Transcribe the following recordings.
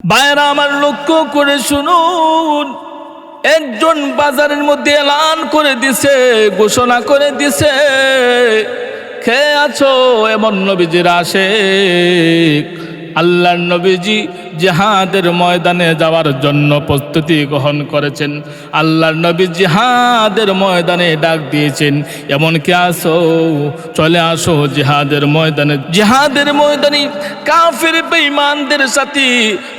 বাইরা আমার লক্ষ্য করে শুনুন। একজন বাজারের মধ্যে এলান করে দিছে, ঘোষণা করে দিছে, খেয়ে আছো এমন নবীজির আসে আল্লাহর নবীজি জেহাদের ময়দানে যাওয়ার জন্য প্রস্তুতি গ্রহণ করেছেন। আল্লাহর নবী জিহাদের ময়দানে ডাক দিয়েছেন, এমনকি আসো, চলে আসো জিহাদের ময়দানে। জিহাদের ময়দানে কাফের বেঈমানদের সাথে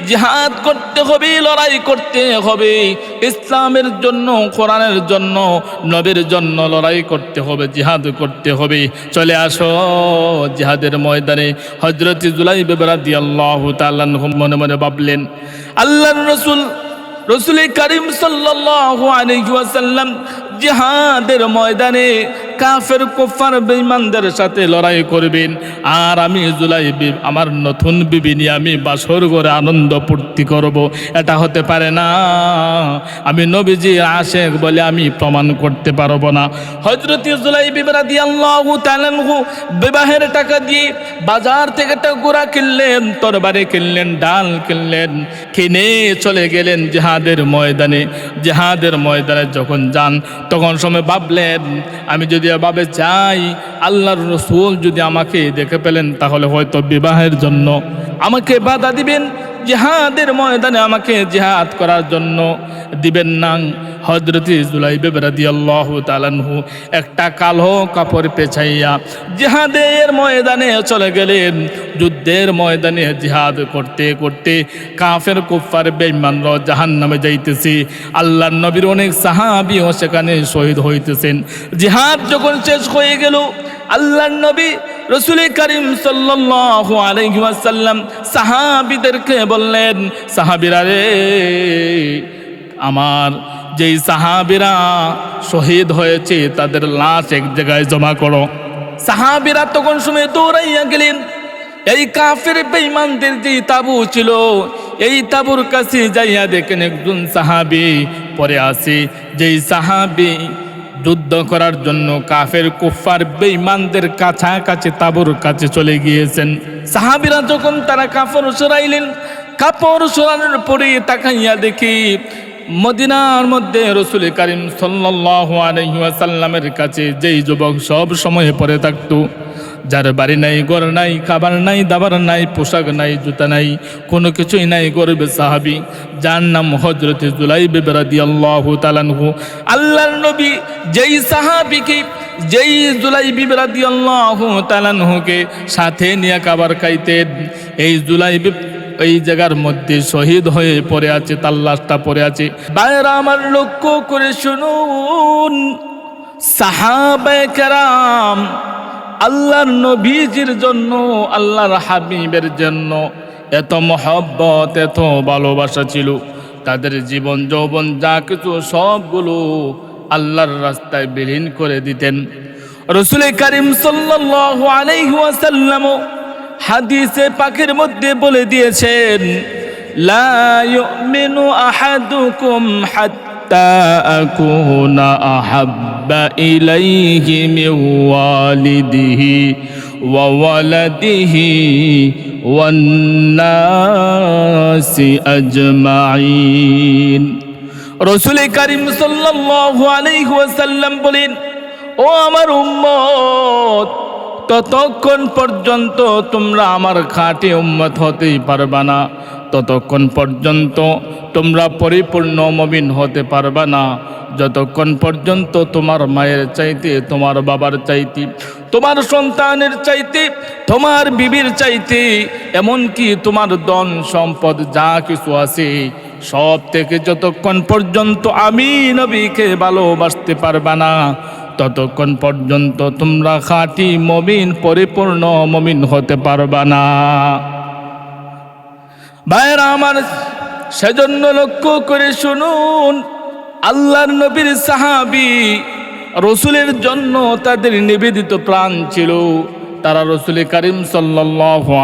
জেহাদ করতে হবে, লড়াই করতে হবে। ইসলামের জন্য, কোরআনের জন্য, নবীর জন্য লড়াই করতে হবে, জিহাদ করতে হবে। চলে আসো জিহাদের ময়দানে। হজরত জুলাই বেবরা মনে মনে ভাবলেন আল্লাহ রসুল রসুল করিম ওয়াসাল্লাম জিহাদের ময়দানে কাফের কুফার বেঈমানদের সাথে লড়াই করবেন। আর আমি জুলাই আমার নতুন বিবি নিয়ে আমি বাসর করে আনন্দ পূর্তি করব। এটা হতে পারে না। আমি নবীজি আশেক বলে আমি প্রমাণ করতে পারব না। হজরত জুলাই বিবরা দিয়ে বিবাহের টাকা দিয়ে বাজার থেকে একটা গোড়া কিনলেন, তরবারি কিনলেন, ডাল কিনলেন, কিনে চলে গেলেন জেহাদের ময়দানে। জেহাদের ময়দানে যখন যান, তখন সময় ভাবলেন, আমি যদি এভাবে যাই আল্লাহর রসুল যদি আমাকে দেখে পেলেন, তাহলে হয়তো বিবাহের জন্য আমাকে বাধা দিবেন, জেহাদের ময়দানে আমাকে জেহাদ করার জন্য দিবেন না। হজরতি জুলাইবে রাদি আল্লাহ তালানহু একটা কালো কাপড় পেছাইয়া জিহাদের ময়দানে চলে গেলেন। যুদ্ধের ময়দানে জিহাদ করতে করতে কাফের কুফার বেইমানর জাহান নামে যাইতেছি। আল্লাহ নবীর অনেক সাহাবিও সেখানে শহীদ হইতেছেন। জিহাদ যখন শেষ হয়ে গেল আল্লাহর নবী রসুল করিম ওয়াসাল্লাম সাহাবীদেরকে বললেন, সাহাবীরা রে, আমার যেই সাহাবীরা শহীদ হয়েছে তাদের লাশ এক জায়গায় জমা করো। সাহাবীরা তখন সময় দৌড়াইয়া গেলেন। এই কাফের বেঈমানদের যে তাবু ছিল, এই তাবুর কাছে যাইয়া দেখেন একজন সাহাবি পরে আসে যেই সাহাবী যুদ্ধ করার জন্য কাফের কুফার বেঈমানদের কাছাকাছি তাবুর কাছে চলে গিয়েছেন। সাহাবিরা যখন তারা কাপড় সরাইলেন, কাপড় সরানোর পরে তাকাইয়া দেখি মদিনার মধ্যে রসুল করিম সাল্লাহ আলাইহি ওয়াসাল্লামের কাছে যেই যুবক সব সময় পরে থাকতো। যার বাড়ি নাই, ঘর নাই, খাবার নাই, দাবার নাই, পোশাক নাই, জুতা নাই, কোনো কিছুই নাই, গর্বে সাহাবি। যার নাম হজরত জুলাই বেবরাদি আল্লাহ তালানহু আল্লাহর নবী যেই সাহাবিকে, যেই জুলাই বিবরাদি আল্লাহ তালানহুকে সাথে নিয়ে খাবার খাইতেন, এই জুলাই এই জায়গার মধ্যে শহীদ হয়ে পড়ে আছে, তার লাশটা পড়ে আছে। বাইরা আমার লক্ষ্য করে শুনুন। সাহাবায়ে কেরাম আল্লাহর নবীজির জন্য, আল্লাহর হাবিবের জন্য এত মহব্বত, এত ভালোবাসা ছিল। তাদের জীবন যৌবন যা কিছু সবগুলো আল্লাহর রাস্তায় বিলীন করে দিতেন। রসুল করিম ওয়াসাল্লাম হাদিসে পাখির মধ্যে বলে দিয়েছেন আকুনা আহাব্বা ইলাইহি মিন ওয়ালিদিহি ওয়া ওয়ালাদিহি ওয়ান নাসি আজমাইন রসুল করিম সাল্লাল্লাহু আলাইহি ওয়াসাল্লাম বলেন ও আমার উম্মত, ততক্ষণ পর্যন্ত তোমরা আমার খাঁটি উম্মত হতেই পারবা না। ততক্ষণ পর্যন্ত তোমরা পরিপূর্ণ মবিন হতে পারবা না। যতক্ষণ পর্যন্ত তোমার মায়ের চাইতে, তোমার বাবার চাইতে, তোমার সন্তানের চাইতে, তোমার বিবির চাইতে, এমনকি তোমার ধন সম্পদ যা কিছু আছে, সব থেকে যতক্ষণ পর্যন্ত আমি নবীকে ভালোবাসতে পারবা না, ততক্ষণ পর্যন্ত তোমরা খাঁটি মমিন, পরিপূর্ণ মমিন হতে পারবা না। ভাইরা আমার, সেজন্য লক্ষ্য করে শুনুন, আল্লাহর নবীর সাহাবি রসুলের জন্য তাদের নিবেদিত প্রাণ ছিল। তারা রসুল করিম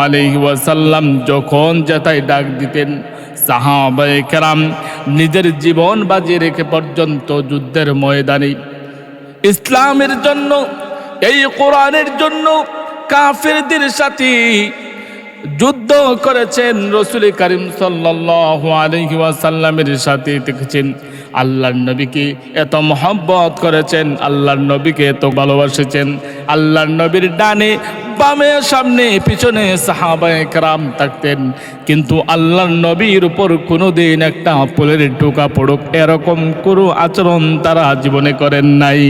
আলাইহি ওয়াসাল্লাম যখন যেতাই ডাক দিতেন, সাহাবায়ে কেরাম নিজের জীবন বাজিয়ে রেখে পর্যন্ত যুদ্ধের ময়দানে। ইসলামের জন্য, এই কোরআনের জন্য কাফেরদের সাথে যুদ্ধ করেছেন রসুল করিম ওয়াসাল্লামের সাথে দেখেছেন, আল্লাহর নবীকে এত মহব্বত করেছেন, আল্লাহর নবীকে এত ভালোবাসেছেন, আল্লাহর নবীর ডানে, বামে, সামনে, পিছনে সাহাবায়ে কেরাম থাকতেন। কিন্তু আল্লাহর নবীর উপর কোনো দিন একটা ফুলের টোকা পড়ুক এরকম কোনো আচরণ তারা জীবনে করেন নাই।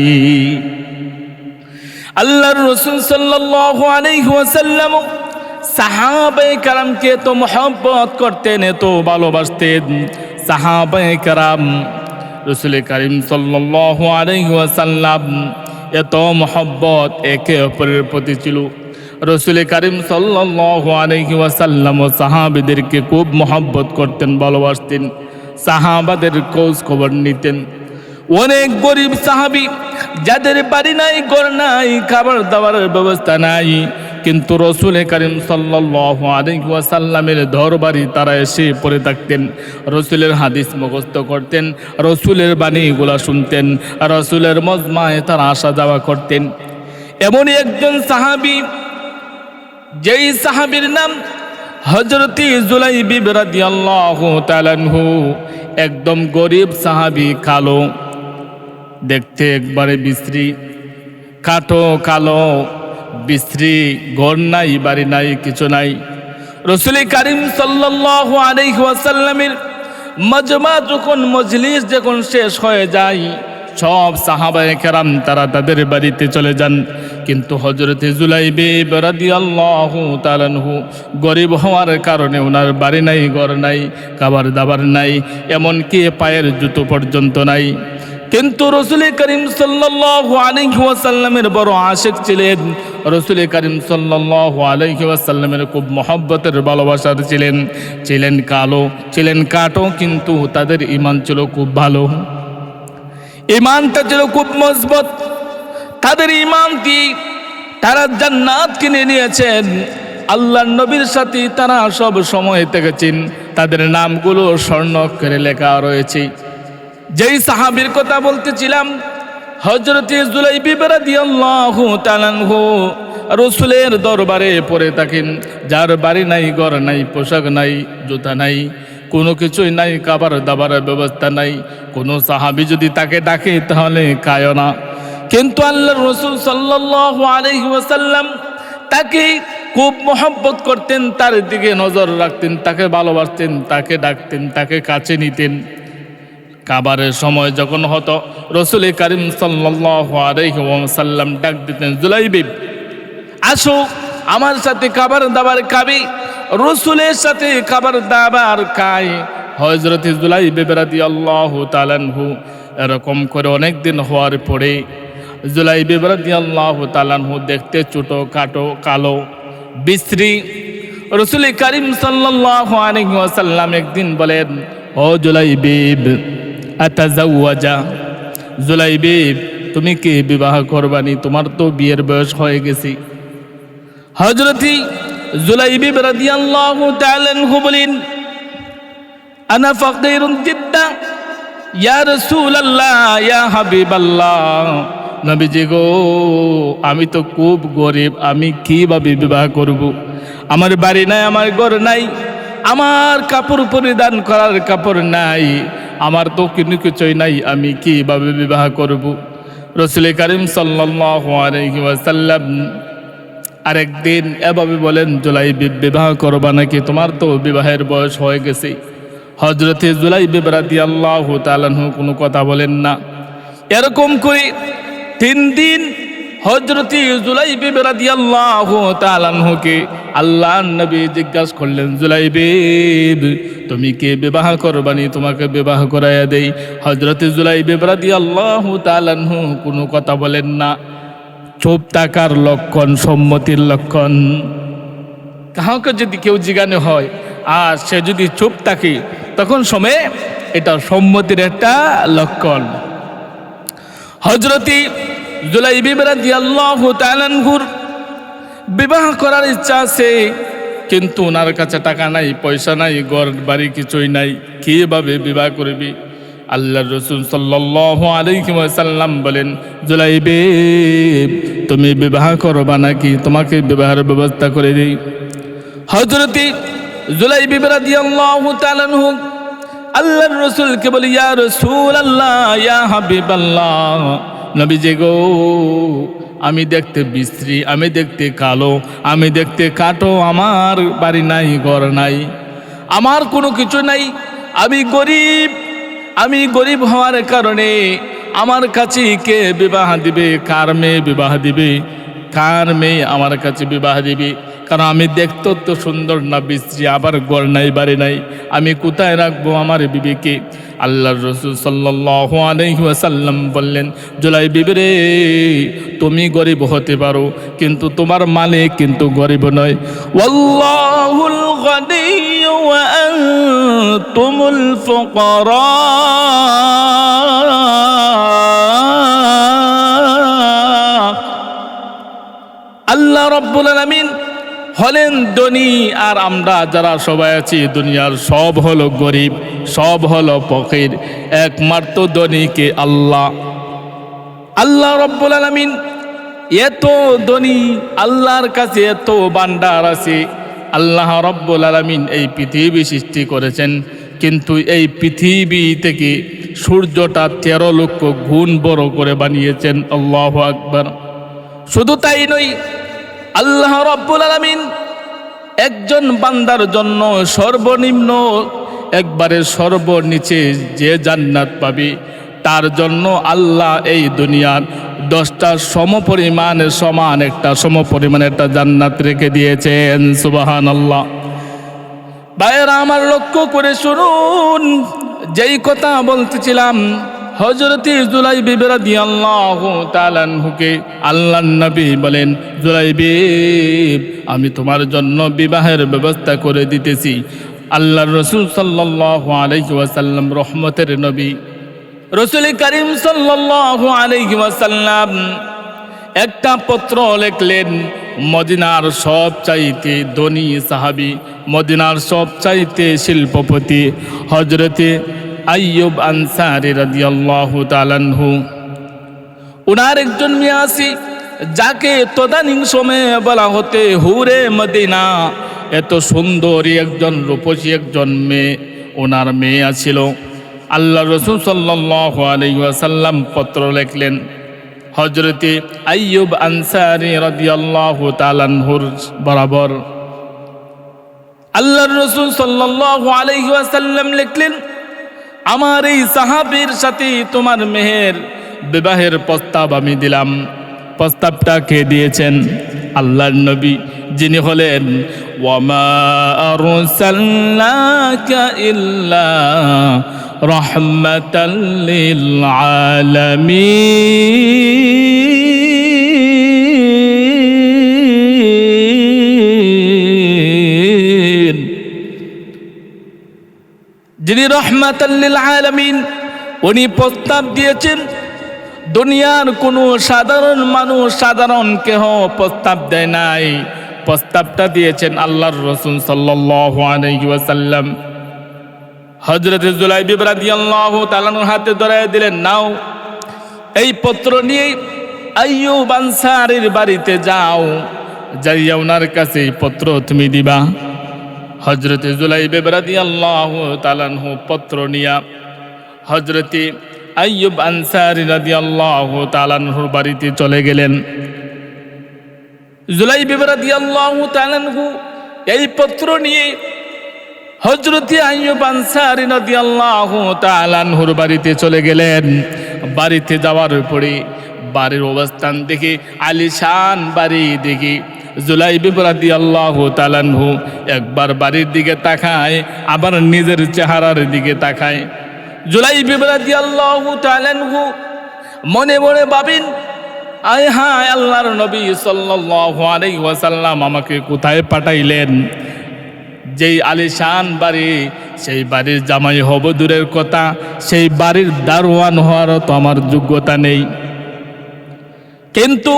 আল্লাহর রসুল সাল্লাল্লাহু আলাইহি ওয়াসাল্লাম সাহাবায়ে কারামকে তো মহব্বত করতেন এত ভালোবাসতেন। সাহাবায়ে কারাম, রসুল করিম ওয়াসাল্লাম এত মহব্বত একে অপরের প্রতি ছিল। রসুল করিম ওয়াসাল্লাম ও সাহাবিদেরকে খুব মহব্বত করতেন, ভালোবাসতেন। সাহাবাদের খোঁজ খবর নিতেন। অনেক গরিব সাহাবি, যাদের বাড়ি নাই, ঘর নাই, খাবার দাবারের ব্যবস্থা নাই কিন্তু রসুল করিম সাল্লাহ আলিহাসাল্লামের দরবারি তারা এসে পড়ে থাকতেন। রসুলের হাদিস মুখস্থ করতেন, রসুলের বাণীগুলা শুনতেন, রসুলের মজমায় তারা আসা যাওয়া করতেন। এমনই একজন সাহাবি, যেই সাহাবির নাম হজরতি জুলাই বিবরাদি একদম গরিব সাহাবি কালো, দেখতে একবারে বিশ্রী, কাটো কালো বিশ্রী ঘর নাই, বাড়ি নাই, কিছু নাই। রসুল করিম ওয়াসাল্লামের মজমা যখন মজলিস যখন শেষ হয়ে যায়, সব সাহাবায়ে কেরাম তারা তাদের বাড়িতে চলে যান। কিন্তু হজরতে জুলাইবে বেরাদি আল্লাহ তালানহু গরিব হওয়ার কারণে ওনার বাড়ি নাই, ঘর নাই খাবার দাবার নাই, এমনকি পায়ের জুতো পর্যন্ত নাই। কিন্তু রসুল করিম ওয়াসাল্লামের বড় আশেক ছিলেন। রসুল করিম ওয়াসাল্লামের খুব মহব্বতের, ভালোবাসার ছিলেন। ছিলেন কালো, ছিলেন কাটো, কিন্তু তাদের ইমান ছিল খুব ভালো। ইমানটা ছিল খুব মজবুত। তাদের ইমান কি? তারা জান্নাত কিনে নিয়েছেন। আল্লাহ নবীর সাথে তারা সব সময় থেকেছেন। তাদের নামগুলো স্বর্ণ করে লেখা রয়েছে। যেই সাহাবির কথা বলতেছিলাম হজরতে জুলাই বিবরাদি আল্লাহ তালানহু রসুলের দরবারে পড়ে থাকেন, যার বাড়ি নাই, ঘর নাই, পোশাক নাই, জুতা নাই, কোনো কিছুই নাই, খাবার দাবারের ব্যবস্থা নাই, কোনো সাহাবি যদি তাকে ডাকে তাহলে খায় না। কিন্তু আল্লাহ রসুল সাল্লাহ আলহি ওয়াসাল্লাম তাকে খুব মহব্বত করতেন, তার দিকে নজর রাখতেন, তাকে ভালোবাসতেন, তাকে ডাকতেন, তাকে কাছে নিতেন। কাবারের সময় যখন হতো রসুল করিম সাল্লাম ডাক দিতেন জুলাইবিব আসো আমার সাথে খাবার দাবার খাবি, রসুলের সাথে খাবার দাবার খাই। হজরত জুলাই বেবেরাদি আল্লাহ তালানহু এরকম করে অনেক দিন হওয়ার পরে জুলাই বেবেরাদি আল্লাহ তালানহু দেখতে ছোটো কাটো কালো, বিশ্রী রসুল করিম সাল্লাহ আলহিহাসাল্লাম একদিন বলেন, ও জুলাই বিব আতাজাওয়াজা। জুলাইবিব তুমি কে বিবাহ করবানি? তোমার তো বিয়ের বয়স হয়ে গেছি। হজরতি জুলাইবিব রাদিয়াল্লাহু তাআলা বলেন, আনা ফাকিরুন জিদ্দা, ইয়া রাসূলুল্লাহ, ইয়া হাবিবাল্লাহ। নবীজি গো, আমি তো খুব গরিব, আমি কীভাবে বিবাহ করব? আমার বাড়ি নাই, আমার ঘর নাই, আমার কাপড় পরিধান করার কাপড় নাই। আমার তো কোনো কিছুই নাই, আমি কীভাবে বিবাহ করব? রসুল করিম সাল্লাম আরেকদিন এভাবে বলেন জুলাই বিবাহ করবা নাকি? তোমার তো বিবাহের বয়স হয়ে গেছে। হজরতে জুলাই বিবরাতি আল্লাহ তালানহু কোনো কথা বলেন না। এরকম করে তিন দিন হজরতি জুলাই বিবরাতি আল্লাহ তালানহুকে আল্লাহ নবী জিজ্ঞাসা করলেন জুলাই বেব তুমি কে বিবাহ করবানি? তোমাকে বিবাহ করাইয়া দেই। হজরতে জুলাই বিবরাতি আল্লাহ তালানহু কোনো কথা বলেন না। চোপ থাকার লক্ষণ, সম্মতির লক্ষণ। কাউকে যদি কেউ জিজ্ঞানো হয় আর সে যদি চুপ থাকে, তখন সময়ে এটা সম্মতির একটা লক্ষণ। হজরতি জুলাই বিবরাতি আল্লাহ তালানহুর বিবাহ করার ইচ্ছা আছে, কিন্তু ওনার কাছে টাকা নাই, পয়সা নাই, ঘর বাড়ি কিছুই নাই। কীভাবে বিবাহ করবি? আল্লাহ রসুল সাল্লাহ আলাইসাল্লাম বলেন, জুলাইবে, তুমি বিবাহ করবা নাকি? তোমাকে বিবাহের ব্যবস্থা করে দিই। হজরতি জুলাই বিবরাদি আল্লাহ তালানহু আল্লাহর রসুলকে বলি, ইয়া রসুল আল্লাহ ইয়া হাবিব আল্লাহ নবী যে গো, আমি দেখতে বিশ্রী, আমি দেখতে কালো, আমি দেখতে কাটো, আমার বাড়ি নাই, ঘর নাই। আমার কোনো কিছু নাই। আমি গরিব আমি গরিব হওয়ার কারণে আমার কাছে কে বিবাহ দিবে, কার মেয়ে বিবাহ দিবে, কার মেয়ে আমার কাছে বিবাহ দিবে? কারণ আমি দেখতে তো সুন্দর না, বিশ্রী, আবার গড় নাই, বাড়ি নাই। আমি কোথায় রাখব আমার বিবিকে? আল্লাহ রসুল সাল্লাহ আলহিহাসাল্লাম বললেন জুলাই বিবি রে, তুমি গরিব হতে পারো, কিন্তু তোমার মালিক কিন্তু গরিব নয়। আনতুমুল ফুকারা। আল্লাহ রব্বুল আলামিন হলেন ধনী, আর আমরা যারা সবাই আছি, দুনিয়ার সব হলো গরিব, সব হলো ফকির। একমাত্র ধনীকে আল্লাহ। আল্লাহ রব্বুল আলামিন এত ধনী, আল্লাহর কাছে এত বান্ডার আছে। আল্লাহ রব্বুল আলামিন এই পৃথিবী সৃষ্টি করেছেন। কিন্তু এই পৃথিবী থেকে সূর্যটা তেরো লক্ষ গুণ বড় করে বানিয়েছেন। আল্লাহ আকবর। শুধু তাই নয় আল্লাহ রব্বুল আলামিন একজন বান্দার জন্য সর্বনিম্ন একবারে সর্বনিচে যে জান্নাত পাবে, তার জন্য আল্লাহ এই দুনিয়ার দশটা সমপরিমাণের সমান একটা সমপরিমাণ একটা জান্নাত রেখে দিয়েছেন সুবাহান আল্লাহ ভাইয়েরা, আমার লক্ষ্য করে শুনুন, যেই কথা বলতেছিলাম হজরতি জুলাই বিবেরা দিয়ে আল্লাহ আল্লাহ নবী বলেন জুলাই বিব আমি তোমার জন্য বিবাহের ব্যবস্থা করে দিতেছি। আল্লাহ রসুল সাল্লাহ আলাইহি ওয়াসাল্লাম রহমতের নবী। রসুল করিম সাল্লাহ আলাইহি ওয়াসাল্লাম একটা পত্র লিখলেন, মদিনার সব চাইতে ধনী সাহাবি, মদিনার সব চাইতে শিল্পপতি। হজরতে আইয়ুব আনসারি রাদিয়াল্লাহু তালানহু উনার একজন মেয়ে আসি যাকে তদানীং সময়ে বলা হতে হুরে মদিনা, এত সুন্দরী একজন রূপসী একজন মেয়ে ওনার মেয়ে আছিল। আল্লাহ রসুল সাল্লাহ আলাইসাল্লাম পত্র লেখলেন হজরতে আইয়ুব আনসারি রাদিয়াল্লাহু তালানহুর বরাবর। আল্লাহর রসুল সাল্লাল্লাহু আলাইহি ওয়াসাল্লাম লিখলেন আমার এই সাহাবীর সাথে তোমার মেহের বিবাহের প্রস্তাব আমি দিলাম। প্রস্তাবটা কে দিয়েছেন? আল্লাহর নবী, যিনি হলেন, ওয়ামা ইল্লা রাহমাতাল লিল রহমাতাল্লিল আলামিন উনি প্রস্তাব দিয়েছেন, দুনিয়ার কোনো সাধারণ মানুষ সাধারণ কেহ প্রস্তাব দেয় নাই। প্রস্তাবটা দিয়েছেন আল্লাহর রসুল ওয়াসাল্লাম। হজরত জুলাই বিবরাদি আল্লাহ তালানুর হাতে ধরাই দিলেন, নাও, এই পত্র নিয়ে আইয়ুব আনসারির বাড়িতে যাও। যাইয়া ওনার কাছে এই পত্র তুমি দিবা। হজরতে জুলাই বেবরাদি আল্লাহ তালানহু পত্র নিয়া হজরতে আইয়ুব আনসারি রাদি আল্লাহ তালানহুর বাড়িতে চলে গেলেন। জুলাই বেবরাদি আল্লাহ তালানহু এই পত্র নিয়ে হজরতে আইয়ুব আনসারি নদী আল্লাহ তালানহুর বাড়িতে চলে গেলেন। বাড়িতে যাওয়ার পরে বাড়ির অবস্থান দেখে আলিশান বাড়ি দেখে জুলাই বিবরাদি আল্লাহ তালানহু একবার বাড়ির দিকে তাকায়, আবার নিজের চেহারার দিকে তাকায়। জুলাই বিবরাদি আল্লাহ তালানহু মনে মনে ভাবেন, আয় হায় আল্লাহর নবী আলাইহি ওয়াসাল্লাম আমাকে কোথায় পাঠাইলেন? যেই আলিশান বাড়ি, সেই বাড়ির জামাই হব দূরের কথা, সেই বাড়ির দারোয়ান হওয়ারও তো আমার যোগ্যতা নেই। কিন্তু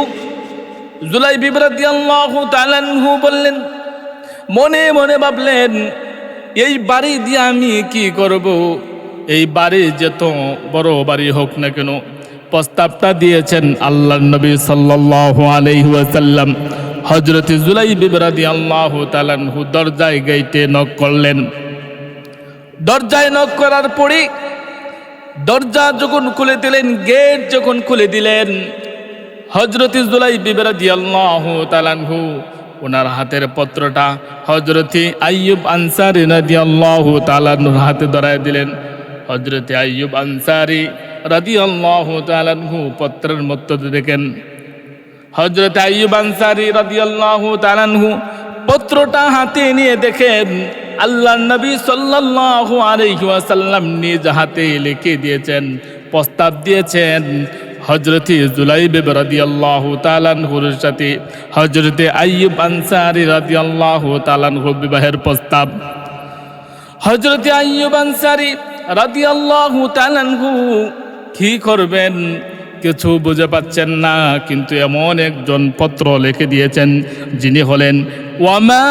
জুলাই বিবরাদি আল্লাহ তালানহু বললেন, মনে মনে ভাবলেন, এই বাড়ি দিয়ে আমি কি করব? এই বাড়ি যেত বড় বাড়ি হোক না কেন, প্রস্তাবটা দিয়েছেন আল্লাহ নবী সাল্লাল্লাহু আলাইহি ওয়াসাল্লাম। হজরত জুলাই বিবরাদি আল্লাহ তালানহু দরজায় গেইটে নক করলেন। দরজায় নক করার পরে দরজা যখন খুলে দিলেন, গেট যখন খুলে দিলেন হজরত জুলাই বিবরাদি আল্লাহ তালানহু ওনার হাতের পত্রটা হজরতি আইয়ুব আনসারি রাদি আল্লাহ তালানহুর হাতে ধরায় দিলেন। হজরতে আইয়ুব আনসারি রাদি আল্লাহ তালানহু পত্রের মধ্যে দেখেন। হজরত আইয়ুব আনসারি রাদিয়াল্লাহু তাআলাহু পত্রটা হাতে নিয়ে দেখেন আল্লাহ নবী সাল্লাল্লাহু আলাইহি ওয়াসাল্লাম নিজ হাতে লিখে দিয়েছেন, প্রস্তাব দিয়েছেন হজরত জুলাইব রাদিয়াল্লাহু তাআলাহুর সাথে হজরতে আইয়ুব আনসারি রাদিয়াল্লাহু তাআলাহু বিবাহের প্রস্তাব। হজরতে আইয়ুব আনসারি রাদিয়াল্লাহু তাআলাহু কি করবেন? কিছু বুঝে পাচ্ছেন না, কিন্তু এমন একজন পত্র লিখে দিয়েছেন, যিনি হলেন ওয়ামা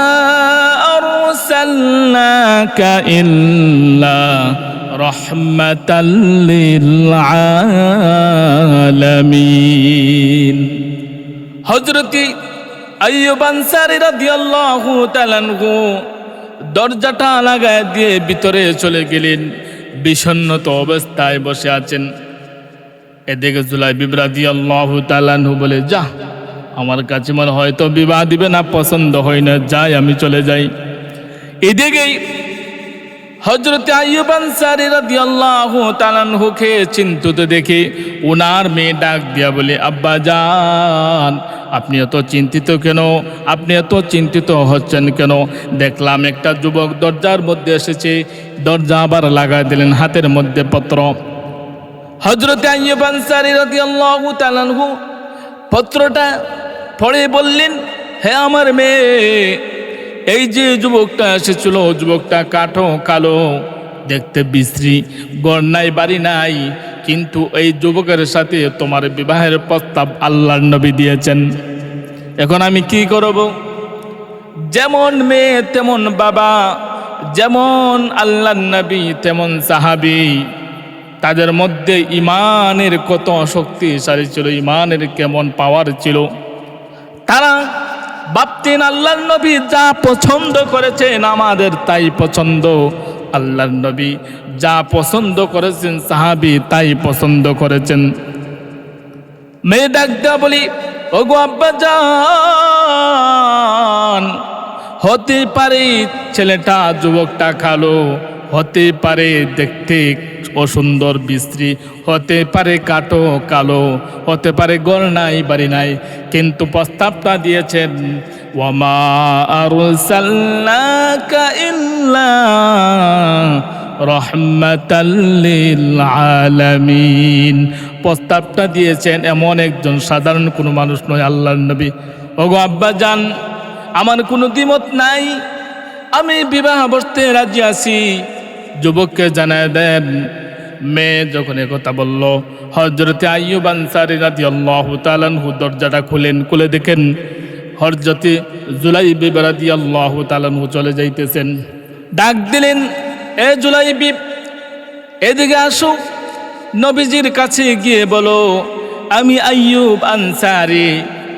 আরসালনাকা ইল্লা আলামিন হযরতি আইয়ুব আনসারী দরজাটা লাগায় দিয়ে ভিতরে চলে গেলেন। বিষণ্ণত অবস্থায় বসে আছেন। এদিকে জুলাই বিব্রাদি আল্লাহ তালানহু বলে, যা, আমার কাছে মনে হয়তো বিবাহ দিবে না, পছন্দ হয় না, যাই, আমি চলে যাই। এদিকেই হজরতে আইয়ুব আনসারী রাদিয়াল্লাহু তাআলাহুকে চিন্তিত দেখে ওনার মেয়ে ডাক দিয়া বলে, আব্বা জান, আপনি এত চিন্তিত কেন? আপনি এত চিন্তিত হচ্ছেন কেন? দেখলাম একটা যুবক দরজার মধ্যে এসেছে, দরজা আবার লাগাই দিলেন, হাতের মধ্যে পত্র। হজরতে আইয়ুব আনসারী রাদিয়াল্লাহু তাআলাহু পত্রটা পড়ে বললেন, হে আমার মেয়ে এই যে যুবকটা এসেছিল, যুবকটা কাঠো কালো, দেখতে বিশ্রী, গড় নাই, বাড়ি নাই, কিন্তু এই যুবকের সাথে তোমার বিবাহের প্রস্তাব আল্লাহর নবী দিয়েছেন। এখন আমি কি করব? যেমন মেয়ে, তেমন বাবা, যেমন আল্লাহর নবী, তেমন সাহাবী। তাদের মধ্যে ইমানের কত শক্তিশালী ছিল, ইমানের কেমন পাওয়ার ছিল। তারা ভাবতেন আল্লাহর নবী যা পছন্দ করেছেন আমাদের তাই পছন্দ। আল্লাহর নবী যা পছন্দ করেছেন সাহাবি তাই পছন্দ করেছেন। মেয়ে ডাকটা বলি, ওগো আব্বা হতে পারে ছেলেটা যুবকটা খালো হতে পারে দেখতে অসুন্দর বিশ্রী হতে পারে কাটো কালো, হতে পারে গড় নাই, বাড়ি নাই, কিন্তু প্রস্তাবটা দিয়েছেন আলামিন প্রস্তাবটা দিয়েছেন এমন একজন সাধারণ কোনো মানুষ নয় আল্লাহর নবী। ওগো আব্বা জান, আমার কোনো দ্বিমত নাই, আমি বিবাহ বসতে রাজি আছি। যুবককে জানায় দেন মেয়ে যখন কথা বলল হজরতে আইয়ুব আনসারি রাজি আল্লাহ তালানহু দরজাটা খুলেন, খুলে দেখেন হরজতে জুলাই বিবারাদি আল্লাহ তালানহু চলে যাইতেছেন। ডাক দিলেন, এ জুলাই বিব এদিকে আসো, নবীজির কাছে গিয়ে বলো, আমি আইয়ুব আনসারি,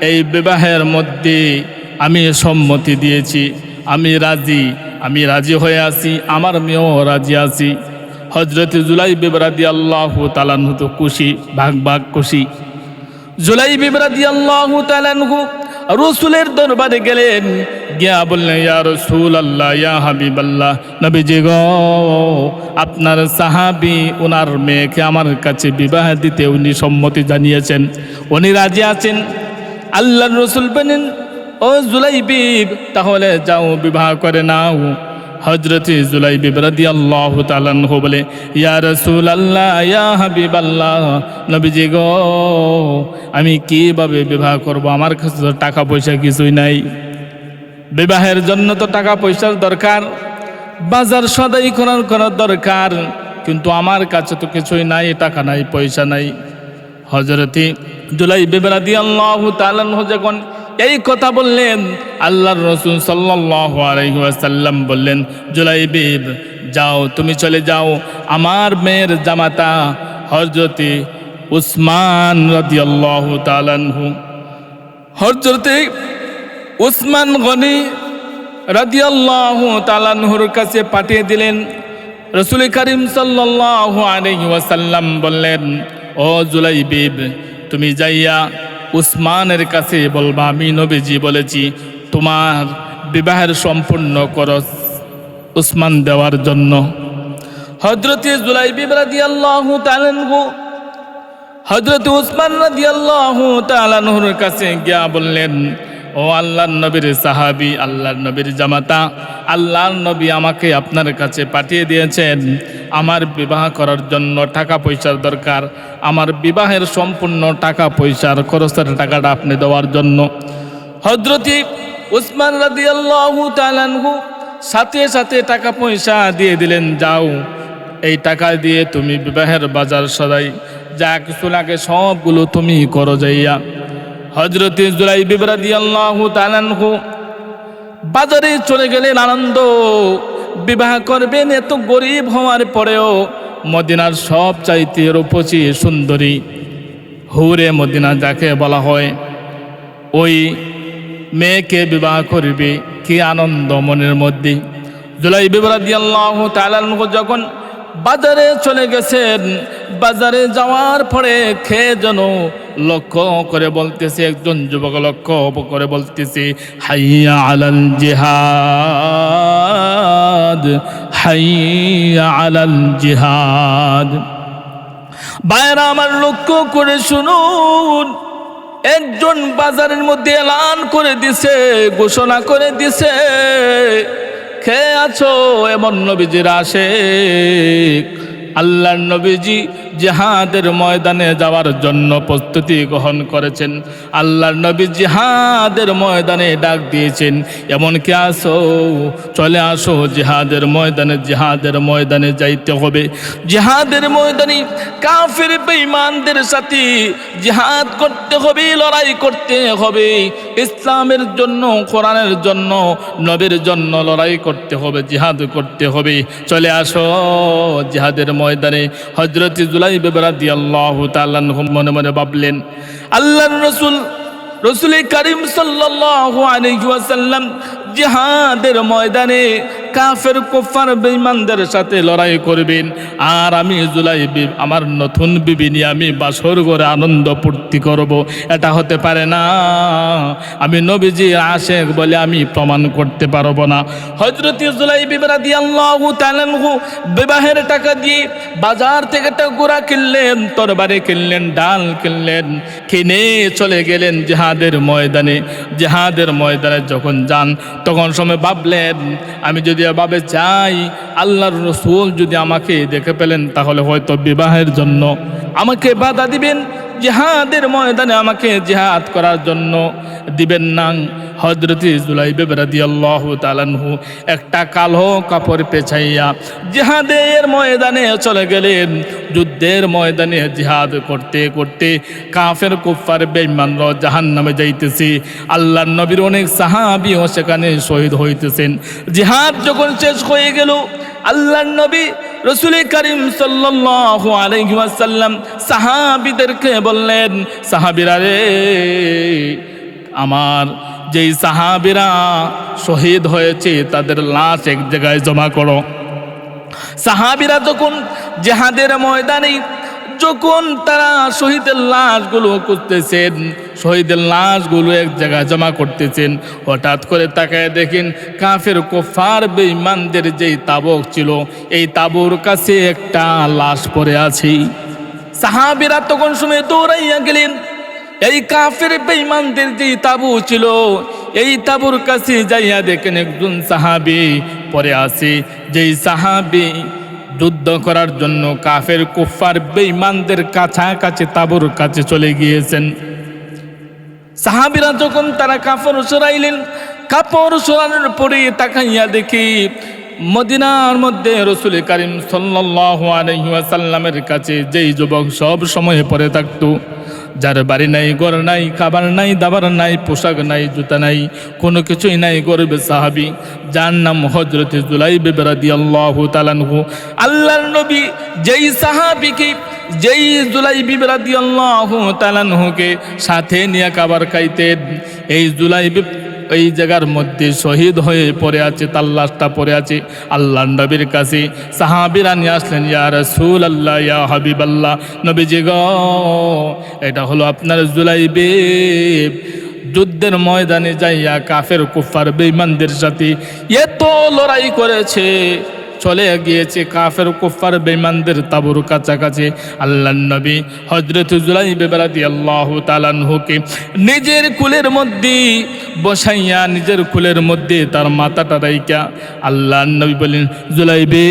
এই বিবাহের মধ্যে আমি সম্মতি দিয়েছি, আমি রাজি আমি রাজি হয়ে আছি, আমার মেয়েও রাজি আছি। হজরত জুলাই বিবরাদি আল্লাহ তালানহু তো খুশি, ভাগ ভাগ খুশি। জুলাই বিবরাদি আল্লাহ তালানহু রসুলের দরবারে গেলেন, গিয়া বললেন, ইয়া রসুল আল্লাহ ইয়া হাবিব আল্লাহ নবীজি গো, আপনার সাহাবি ওনার মেয়েকে আমার কাছে বিবাহ দিতে উনি সম্মতি জানিয়েছেন, উনি রাজি আছেন। আল্লাহ রসুল বলেন, ও জুলাই জুলাইবিব তাহলে যাও, বিবাহ করে নাও। হজরত জুলাইবিব রাদি আল্লাহ তালানহু বলে, ইয়া রসুল আল্লাহ ইয়া হাবিব আল্লাহ নবীজি গো, আমি কীভাবে বিবাহ করব? আমার কাছে তো টাকা পয়সা কিছুই নাই। বিবাহের জন্য তো টাকা পয়সার দরকার, বাজার সদাই করার করার দরকার, কিন্তু আমার কাছে তো কিছুই নাই, টাকা নাই, পয়সা নাই। হজরতি জুলাই বেবরাদি আল্লাহ তালানহ যখন এই কথা বললেন আল্লাহর রসুল সাল্লাহ আলাইসাল্লাম বললেন জুলাই বিব যাও, তুমি চলে যাও। আমার মেয়ের জামাতা হজরতি উসমান রাদি আল্লাহ তালানহু হজরতে উসমান গনি রাদিয়াল্লাহু তালানহুর কাছে পাঠিয়ে দিলেন। রসুল করিম আলাইহি ওয়াসাল্লাম বললেন, ও জুলাইবিব, তুমি যাইয়া উসমানের কাছে বলবা, আমি নবীজি বলেছি, তোমার বিবাহের সম্পূর্ণ করস উসমান দেওয়ার জন্য। হজরতে জুলাইবিব রাদিয়াল্লাহু তাআলাহু হজরত উসমান রাদিয়াল্লাহু তাআলাহুর কাছে গিয়া বললেন ও আল্লাহর নবীর সাহাবী, আল্লাহর নবীর জামাতা, আল্লাহর নবী আমাকে আপনার কাছে পাঠিয়ে দিয়েছেন। আমার বিবাহ করার জন্য টাকা পয়সার দরকার। আমার বিবাহের সম্পূর্ণ টাকা পয়সার খরচের টাকাটা আপনি দেওয়ার জন্য। হজরতি উসমান রাদিয়াল্লাহু তাআলাহু সাথে সাথে টাকা পয়সা দিয়ে দিলেন, যাও, এই টাকা দিয়ে তুমি বিবাহের বাজার সদাই। যা কিছু লাগে সবগুলো তুমি করো যাইয়া। হজরত জুলাই বিবরাদি আল্লাহ তালানহু বাজারে চলে গেলেন আনন্দ, বিবাহ করবেন এত গরিব হওয়ার পরেও মদিনার সব চাইতে রূপসী সুন্দরী। হুরে মদিনা যাকে বলা হয়, ওই মেয়েকে বিবাহ করবে, কি আনন্দ মনের মধ্যে। জুলাই বিবরাদি আল্লাহ তালানহু যখন বাজারে চলে গেছেন। বাজারে যাওয়ার পরে খেয়ে যেন লক্ষ্য করে বলতেছে, একজন যুবক লক্ষ্য করে বলতেছে, হাইয়া আলাল জিহাদ, হাইয়া আলাল জিহাদ। বাইরা আমার লক্ষ্য করে শুনুন। একজন বাজারের মধ্যে এলান করে দিছে, ঘোষণা করে দিছে খেয়ে আছো এমন নবীজির আসে আল্লাহর নবীজি জেহাদের ময়দানে যাওয়ার জন্য প্রস্তুতি গ্রহণ করেছেন। আল্লাহর নবী জিহাদের ময়দানে ডাক দিয়েছেন, এমনকি আসো, চলে আসো জেহাদের ময়দানে জেহাদের ময়দানে যাইতে হবে। জেহাদের ময়দানে কাফের বেঈমানদের সাথে জেহাদ করতে হবে, লড়াই করতে হবে। ইসলামের জন্য, কোরআনের জন্য, নবীর জন্য লড়াই করতে হবে, জিহাদ করতে হবে। চলে আসো জিহাদের ময়দানে হজরত আল্লাহ মনে মনে ভাবলেন আল্লাহর রসুল রসুল করিম সাল্লাহ জিহাদের ময়দানে কাফের কুফার বেঈমানদের সাথে লড়াই করবেন। আর আমি জুলাই আমার নতুন বিবি নিয়ে আমি বাসর করে আনন্দ পূর্তি করব। এটা হতে পারে না। আমি নবীজি আশেক বলে আমি প্রমাণ করতে পারব না। হজরত জুলাই বিবরাদি আল্লাহ তালানহু বিবাহের টাকা দিয়ে বাজার থেকে একটা গোড়া কিনলেন, তরবারে কিনলেন, ডাল কিনলেন, কিনে চলে গেলেন জেহাদের ময়দানে। জেহাদের ময়দানে যখন যান, তখন সময় ভাবলেন, আমি যদি এভাবে যাই আল্লাহর রসুল যদি আমাকে দেখে পেলেন, তাহলে হয়তো বিবাহের জন্য আমাকে বাধা দিবেন, জেহাদের ময়দানে আমাকে জেহাদ করার জন্য দিবেন না। হজরতি জুলাই বেবরাদি আল্লাহ তালানহু একটা কালো কাপড় পেছাইয়া জেহাদের ময়দানে চলে গেলেন। যুদ্ধের ময়দানে জিহাদ করতে করতে কাফের কুফার বেঈমানরা জাহান নামে যাইতেছে। আল্লাহ নবীর অনেক সাহাবিও সেখানে শহীদ হইতেছেন। জিহাদ যখন শেষ হয়ে গেল আল্লাহর নবী রসুল করিম সাল্লাম সাহাবিদেরকে বললেন, সাহাবিরা রে, আমার যেই সাহাবিরা শহীদ হয়েছে, তাদের লাশ এক জায়গায় জমা করো। সাহাবিরা তখন জেহাদের ময়দানে যখন তারা শহীদের লাশগুলো করতেছেন শহীদের লাশগুলো এক জায়গায় জমা করতেছেন, হঠাৎ করে তাকায় দেখেন কাফের কোফার বেঈমানদের যেই তাবক ছিল, এই তাবুর কাছে একটা লাশ পড়ে আছে। সাহাবীরা তখন সময় দৌড়াইয়া গেলেন, এই কাফের বেঈমানদের যেই তাবু ছিল, এই তাবুর কাছে যাইয়া দেখেন একজন সাহাবি পরে আছে, যেই সাহাবি যুদ্ধ করার জন্য কাফের কুফার বেঈমানদের কাছাকাছি তাবুর কাছে চলে গিয়েছেন। সাহাবিরা যখন তারা কাপড় সরাইলেন, কাপড় সরানোর পরে তাকাইয়া দেখি মদিনার মধ্যে রসুল করিম সাল্লাহ আলাইহি ওয়াসাল্লামের কাছে যেই যুবক সব সময় পরে থাকতো। যার বাড়ি নাই, ঘর নাই, খাবার নাই, দাবার নাই, পোশাক নাই, জুতা নাই, কোনো কিছুই নাই, গরবে সাহাবি। যার নাম হজরত জুলাই বেবরাদি আল্লাহ তালানহু আল্লাহর নবী যেই সাহাবিকে, যেই জুলাই বিবরাদি আল্লাহ তালানহুকে সাথে নিয়ে খাবার খাইতেন, এই জুলাই এই জায়গার মধ্যে শহীদ হয়ে পড়ে আছে, তার লাশটা পড়ে আছে আল্লাহ নবীর কাছে। সাহাবিরা নিয়ে আসলেন, ইয়া রসুল আল্লাহ ইয়া হাবিব আল্লাহ নবীজি গ, এটা হলো আপনার জুলাইবে। যুদ্ধের ময়দানে যাইয়া কাফের কুফার বেঈমানদের সাথে এত লড়াই করেছে। চলে গিয়েছে কাফের কুফার বেমানদের তাবুর কাছাকাছি। আল্লাহ নবী হজরত জুলাই বেবরাদি আল্লাহ তালানহুকে নিজের কুলের মধ্যে বসাইয়া নিজের কুলের মধ্যে তার মাথাটা রাইকা আল্লাহ নবী বলেন জুলাইবে,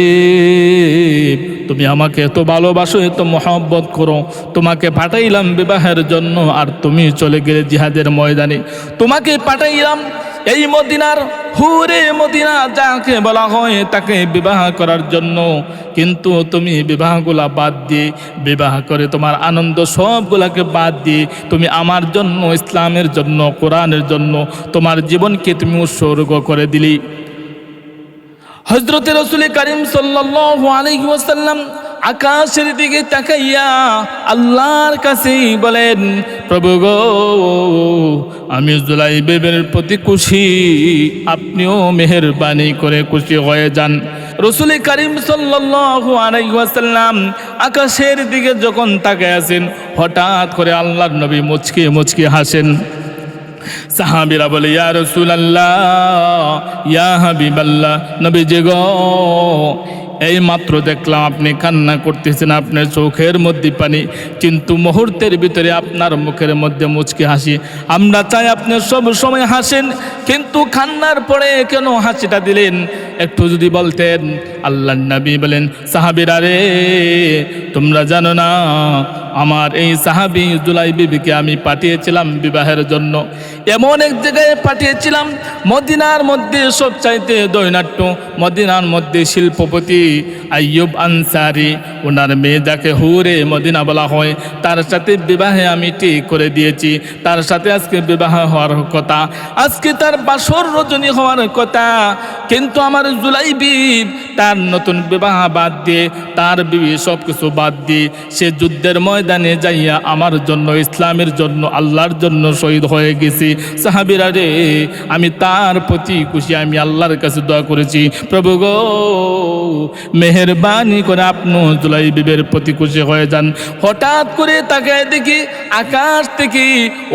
তুমি আমাকে এত ভালোবাসো, এত মহব্বত করো, তোমাকে পাঠাইলাম বিবাহের জন্য, আর তুমি চলে গেলে জিহাদের ময়দানে। তোমাকে পাঠাইলাম এই মদিনার হুরে মদিনা যাকে বলা হয় তাকে বিবাহ করার জন্য। কিন্তু তুমি বিবাহগুলা বাদ দিয়ে, বিবাহ করে তোমার আনন্দ সবগুলাকে বাদ দিয়ে তুমি আমার জন্য, ইসলামের জন্য, কোরআনের জন্য তোমার জীবনকে তুমি উৎসর্গ করে দিলি। হজরত রসুল করিম ওয়াসাল্লাম আকাশের দিকে তাকাইয়া আল্লাহর কাছে বলেন, প্রভু গো আমি জুলাই বেবের প্রতি খুশি। আপনিও মেহরবানি করে খুশি হয়ে যান। রসুল করিম ওয়াসাল্লাম আকাশের দিকে যখন তাকে আছেন, হঠাৎ করে আল্লাহর নবী মুচকি মুচকি হাসেন। সাহাবিরা বলে, ইয়া রসুলাল্লাহ, ইয়া হাবিবাল্লাহ নবী যে গো এই মাত্র দেখলাম আপনি কান্না করতেছেন আপনার চোখের মধ্যে পানি, কিন্তু মুহূর্তের ভিতরে আপনার মুখের মধ্যে মুচকি হাসি। আমরা চাই আপনি সব সময় হাসেন, কিন্তু কান্নার পরে কেন হাসিটা দিলেন? একটু যদি বলতেন আল্লাহ নবী বলেন, সাহাবিরা রে, তোমরা জানো না, আমার এই সাহাবি জুলাই বিবিকে আমি পাঠিয়েছিলাম বিবাহের জন্য। এমন এক জায়গায় পাঠিয়েছিলাম মদিনার মধ্যে সব চাইতে দৈনাট্য মদিনার মধ্যে শিল্পপতি আইয়ুব আনসারি ওনার মেয়ে যাকে হুরে মদিনা বলা হয়। তার সাথে বিবাহে আমি ঠিক করে দিয়েছি। তার সাথে আজকে বিবাহ হওয়ার কথা। আজকে তার বাসর রজনী হওয়ার কথা। কিন্তু আমার জুলাই বিব তার নতুন বিবাহ বাদ দিয়ে, তার বিবি সব কিছু বাদ দিয়ে, সে যুদ্ধের ময়দানে যাইয়া আমার জন্য, ইসলামের জন্য, আল্লাহর জন্য শহীদ হয়ে গেছি। সাহাবিরা রে, আমি তার প্রতি খুশি, আমি আল্লাহর কাছে দোয়া করেছি। প্রভু গো, মেহরবানি করে আপনি জুলাই বিবের প্রতি খুশি হয়ে যান। হঠাৎ করে তাকে দেখি আকাশ থেকে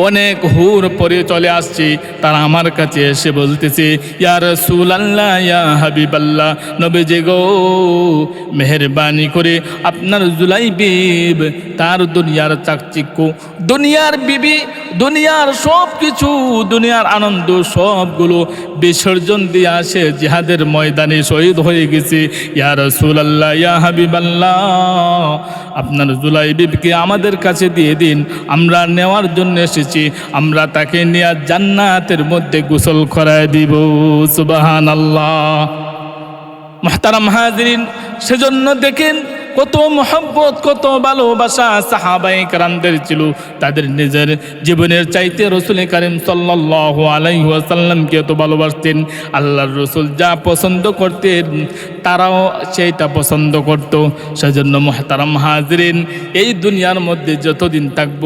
অনেক হুর পরে চলে আসছে। তারা আমার কাছে এসে বলতেছে, ইয়া রসুল আল্লাহ ইয়া হাবিব আল্লাহ নবীজি গো, মেহরবানি করে আপনার জুলাই বিব, তার দুনিয়ার চাকচিক্য, দুনিয়ার বিবি, দুনিয়ার সব কিছু দুনিয়ার আনন্দ, সবগুলো বিসর্জন দিয়ে আসে জিহাদের ময়দানে শহীদ হয়ে গেছে। ইয়া রসুল আল্লাহ ইয়া হাবিব আল্লাহ আপনার জুলাই বিবকে আমাদের কাছে দিয়ে দিন। আমরা নেওয়ার জন্য এসেছি। আমরা তাকে নিয়ে জান্নাতের মধ্যে গোসল করায় দিব। সুবাহান আল্লাহ মাহতারাম হাজরিন, সেজন্য দেখেন কত মহব্বত, কত ভালোবাসা সাহাবাই কারামদের ছিল। তাদের নিজের জীবনের চাইতে রসুল করিম সাল্লাহ এত ভালোবাসতেন। আল্লাহর রসুল যা পছন্দ করতেন, তারাও সেইটা পছন্দ করত। সেজন্য মহতারাম হাজরিন, এই দুনিয়ার মধ্যে যতদিন থাকব,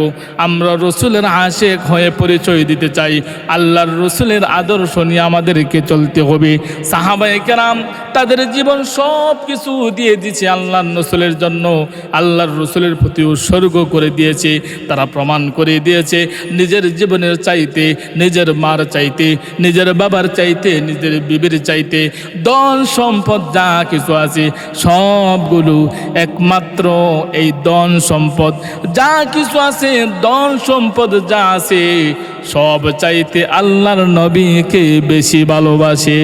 আমরা রসুলের আশেক হয়ে পরিচয় দিতে চাই। আল্লাহর রসুলের আদর্শ নিয়ে আমাদেরকে চলতে হবে। সাহাবাই কেরাম তাদের জীবন সব কিছু দিয়ে দিয়েছে আল্লাহর রসুলের জন্য আল্লাহর রসুলের প্রতি উৎসর্গ করে দিয়েছে। তারা প্রমাণ করে দিয়েছে, নিজের জীবনের চাইতে, নিজের মার চাইতে, নিজের বাবার চাইতে, নিজের বিবির চাইতে দল সম্পদ যা কিছু আছে, সবগুলো একমাত্র এই দন সম্পদ। যা কিছু আছে দন সম্পদ যা আছে, সব চাইতে আল্লাহর নবীকে বেশি ভালোবাসে।